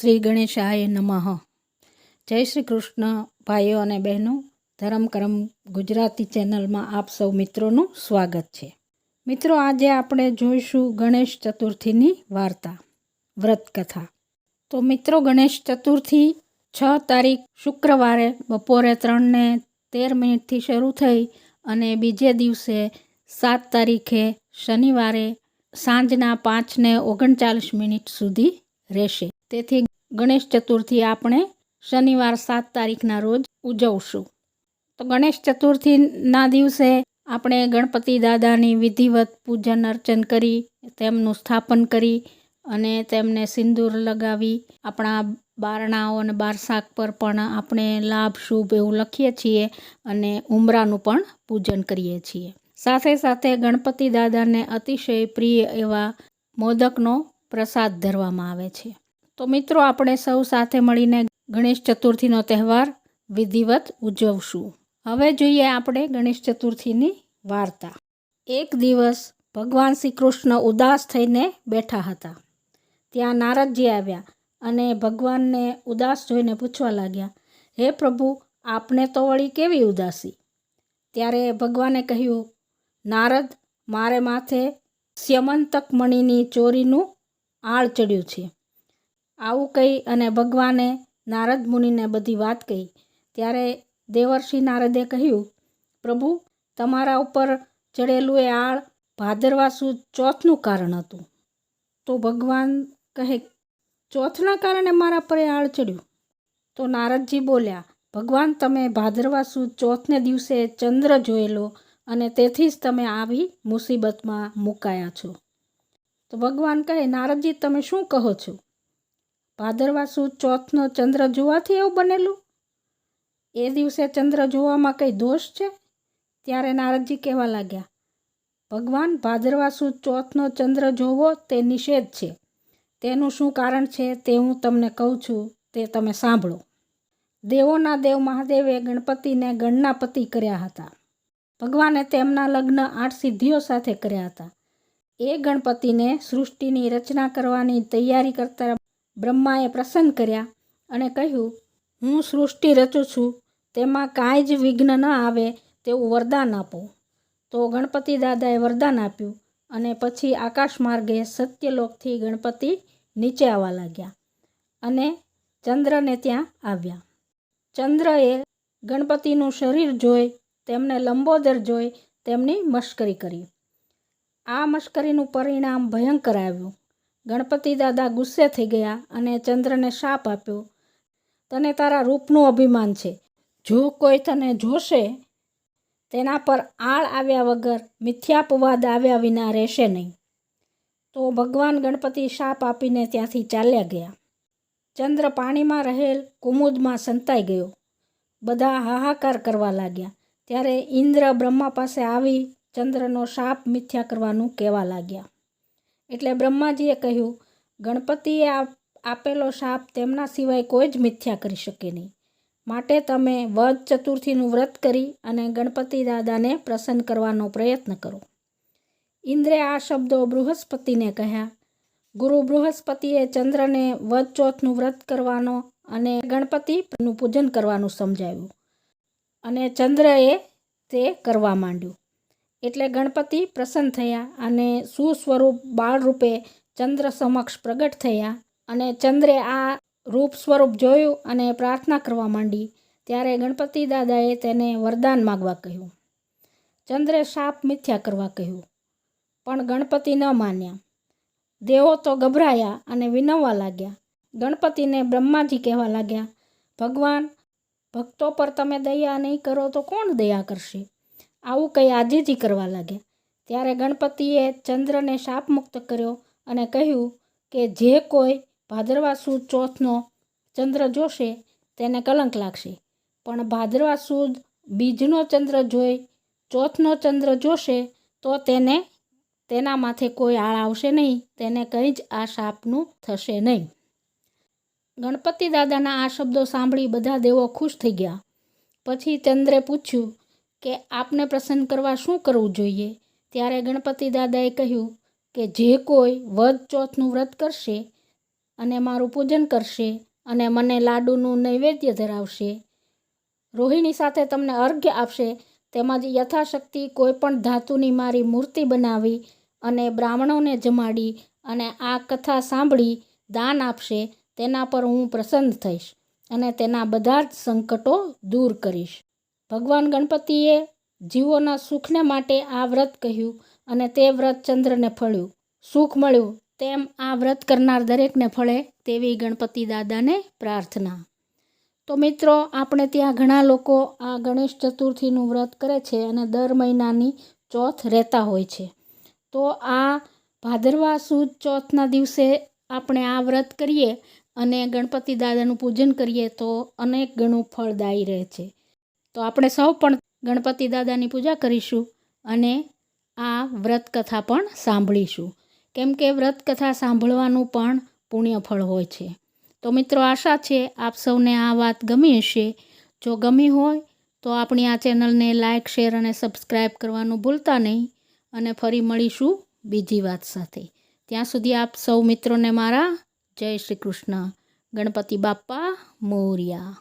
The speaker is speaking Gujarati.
શ્રી ગણેશાય નમઃ. જય શ્રી કૃષ્ણ ભાઈઓ અને બહેનો, ધરમ કરમ ગુજરાતી ચેનલમાં આપ સૌ મિત્રોનું સ્વાગત છે. મિત્રો, આજે આપણે જોઈશું ગણેશ ચતુર્થીની વાર્તા વ્રત કથા તો મિત્રો, ગણેશ ચતુર્થી છ તારીખ શુક્રવારે બપોરે ત્રણને તેર મિનિટથી શરૂ થઈ અને બીજે દિવસે સાત તારીખે શનિવારે સાંજના પાંચને ઓગણચાલીસ મિનિટ સુધી રહેશે. તેથી ગણેશ ચતુર્થી આપણે શનિવાર સાત તારીખના રોજ ઉજવશું. તો ગણેશ ચતુર્થીના દિવસે આપણે ગણપતિ દાદાની વિધિવત પૂજન અર્ચન કરી, તેમનું સ્થાપન કરી અને તેમને સિંદૂર લગાવી આપણા બારણાઓ અને બારસાક પર પણ આપણે લાભ, શુભ એવું લખીએ છીએ અને ઉમરાનું પણ પૂજન કરીએ છીએ. સાથે સાથે ગણપતિ દાદાને અતિશય પ્રિય એવા મોદકનો પ્રસાદ ધરવામાં આવે છે. તો મિત્રો, આપણે સૌ સાથે મળીને ગણેશ ચતુર્થીનો તહેવાર વિધિવત ઉજવશું. હવે જોઈએ આપણે ગણેશ ચતુર્થીની વાર્તા. એક દિવસ ભગવાન શ્રી કૃષ્ણ ઉદાસ થઈને બેઠા હતા. ત્યાં નારદજી આવ્યા અને ભગવાનને ઉદાસ જોઈને પૂછવા લાગ્યા, હે પ્રભુ, આપને તો વળી કેવી ઉદાસી? ત્યારે ભગવાને કહ્યું, નારદ, મારે માથે સ્યમંતક મણીની ચોરીનું આળ ચડ્યું છે. આવું કહી અને ભગવાને નારદ મુનિને બધી વાત કહી. ત્યારે દેવર્ષિ નારદે કહ્યું, પ્રભુ, તમારા ઉપર ચડેલું એ આળ ભાદરવા સુદ ચોથનું કારણ હતું. તો ભગવાન કહે, ચોથના કારણે મારા પર એ આળ ચડ્યું? તો નારદજી બોલ્યા, ભગવાન, તમે ભાદરવા સુદ ચોથને દિવસે ચંદ્ર જોયેલો અને તેથી જ તમે આવી મુસીબતમાં મુકાયા છો. તો ભગવાન કહે, નારદજી, તમે શું કહો છો? ભાદરવા સુદ ચોથનો ચંદ્ર જોવાથી એવું બનેલું? એ દિવસે ચંદ્ર જોવામાં કંઈ દોષ છે? ત્યારે નારદજી કહેવા લાગ્યા, ભગવાન, ભાદરવા સુદ ચોથનો ચંદ્ર જોવો તે નિષેધ છે. તેનું શું કારણ છે તે હું તમને કહું છું, તે તમે સાંભળો. દેવોના દેવ મહાદેવે ગણપતિને ગણના પતિ કર્યા હતા. ભગવાને તેમના લગ્ન આઠ સિદ્ધિઓ સાથે કર્યા હતા. એ ગણપતિને સૃષ્ટિની રચના કરવાની તૈયારી કરતા બ્રહ્માએ પ્રસન્ન કર્યા અને કહ્યું, હું સૃષ્ટિ રચું છું, તેમાં કાંઈ જ વિઘ્ન ન આવે તેવું વરદાન આપો. તો ગણપતિ દાદાએ વરદાન આપ્યું અને પછી આકાશ માર્ગે સત્યલોકથી ગણપતિ નીચે આવવા લાગ્યા અને ચંદ્રને ત્યાં આવ્યા. ચંદ્રએ ગણપતિનું શરીર જોઈ, તેમને લંબોદર જોઈ, તેમની મશ્કરી કરી. આ મશ્કરીનું પરિણામ ભયંકર આવ્યું. ગણપતિ દાદા ગુસ્સે થઈ ગયા અને ચંદ્રને શાપ આપ્યો. તને તારા રૂપનું અભિમાન છે. જો કોઈ તને જોશે, તેના પર આળ આવ્યા વગર મિથ્યાપવાદ આવ્યા વિના રહેશે નહીં. તો ભગવાન ગણપતિ શાપ આપીને ત્યાંથી ચાલ્યા ગયા. ચંદ્ર પાણીમાં રહેલ કુમુદમાં સંતાઈ ગયો. બધા હાહાકાર કરવા લાગ્યા. ત્યારે ઇન્દ્ર બ્રહ્મા પાસે આવી ચંદ્રનો શાપ મિથ્યા કરવાનું કહેવા લાગ્યા. એટલે બ્રહ્માજીએ કહ્યું, ગણપતિએ આપેલો શાપ તેમના સિવાય કોઈ જ મિથ્યા કરી શકે નહીં. માટે તમે વધ ચતુર્થીનું વ્રત કરી અને ગણપતિ દાદાને પ્રસન્ન કરવાનો પ્રયત્ન કરો. ઇન્દ્રે આ શબ્દો બૃહસ્પતિને કહ્યા, ગુરુ બૃહસ્પતિએ ચંદ્રને વધ ચોથનું વ્રત કરવાનો અને ગણપતિનું પૂજન કરવાનું સમજાવ્યું અને ચંદ્રએ તે કરવા માંડ્યું. એટલે ગણપતિ પ્રસન્ન થયા અને સુસ્વરૂપ બાળ રૂપે ચંદ્ર સમક્ષ પ્રગટ થયા અને ચંદ્રે આ રૂપ સ્વરૂપ જોયું અને પ્રાર્થના કરવા માંડી. ત્યારે ગણપતિ દાદાએ તેને વરદાન માગવા કહ્યું. ચંદ્રે શાપ મિથ્યા કરવા કહ્યું, પણ ગણપતિ ન માન્યા. દેવો તો ગભરાયા અને વિનવવા લાગ્યા. ગણપતિને બ્રહ્માજી કહેવા લાગ્યા, ભગવાન, ભક્તો પર તમે દયા નહીં કરો તો કોણ દયા કરશે? આવું કંઈ આજીજી કરવા લાગ્યા. ત્યારે ગણપતિએ ચંદ્રને શાપ મુક્ત કર્યો અને કહ્યું કે જે કોઈ ભાદરવા સુદ ચોથનો ચંદ્ર જોશે તેને કલંક લાગશે. પણ ભાદરવા સુદ બીજનો ચંદ્ર જોઈ ચોથનો ચંદ્ર જોશે તો તેને તેના માથે કોઈ આળ આવશે નહીં. તેને કંઈ જ આ શાપનું થશે નહીં. ગણપતિ દાદાના આ શબ્દો સાંભળી બધા દેવો ખુશ થઈ ગયા. પછી ચંદ્રે પૂછ્યું કે આપને પ્રસન્ન કરવા શું કરવું જોઈએ? ત્યારે ગણપતિ દાદાએ કહ્યું કે જે કોઈ વધ ચોથનું વ્રત કરશે અને મારું પૂજન કરશે અને મને લાડુનું નૈવેદ્ય ધરાવશે, રોહિણી સાથે તમને અર્ઘ્ય આપશે તેમજ યથાશક્તિ કોઈ પણ ધાતુની મારી મૂર્તિ બનાવી અને બ્રાહ્મણોને જમાડી અને આ કથા સાંભળી દાન આપશે, તેના પર હું પ્રસન્ન થઈશ અને તેના બધા જ સંકટો દૂર કરીશ. ભગવાન ગણપતિએ જીવોના સુખને માટે આ વ્રત કહ્યું અને તે વ્રત ચંદ્રને ફળ્યું. સુખ મળ્યું તેમ આ વ્રત કરનાર દરેકને ફળે તેવી ગણપતિ દાદાને પ્રાર્થના. તો મિત્રો, આપણે ત્યાં ઘણા લોકો આ ગણેશ ચતુર્થીનું વ્રત કરે છે અને દર મહિનાની ચોથ રહેતા હોય છે. તો આ ભાદરવા સુદ ચોથના દિવસે આપણે આ વ્રત કરીએ અને ગણપતિ દાદાનું પૂજન કરીએ તો અનેક ગણું ફળદાયી રહે છે. તો આપણે સૌ પણ ગણપતિ દાદાની પૂજા કરીશું અને આ વ્રત કથા પણ સાંભળીશું. કેમ કે વ્રત કથા સાંભળવાનું પણ પુણ્ય ફળ હોય છે. તો મિત્રો, આશા છે આપ સૌને આ વાત ગમી હશે. જો ગમી હોય તો આપણી આ ચેનલને લાઇક શેર અને સબસ્ક્રાઈબ કરવાનું ભૂલતા નહીં અને ફરી મળીશું બીજી વાત સાથે. ત્યાં સુધી આપ સૌ મિત્રોને મારા જય શ્રી કૃષ્ણ. ગણપતિ બાપ્પા મોર્યા.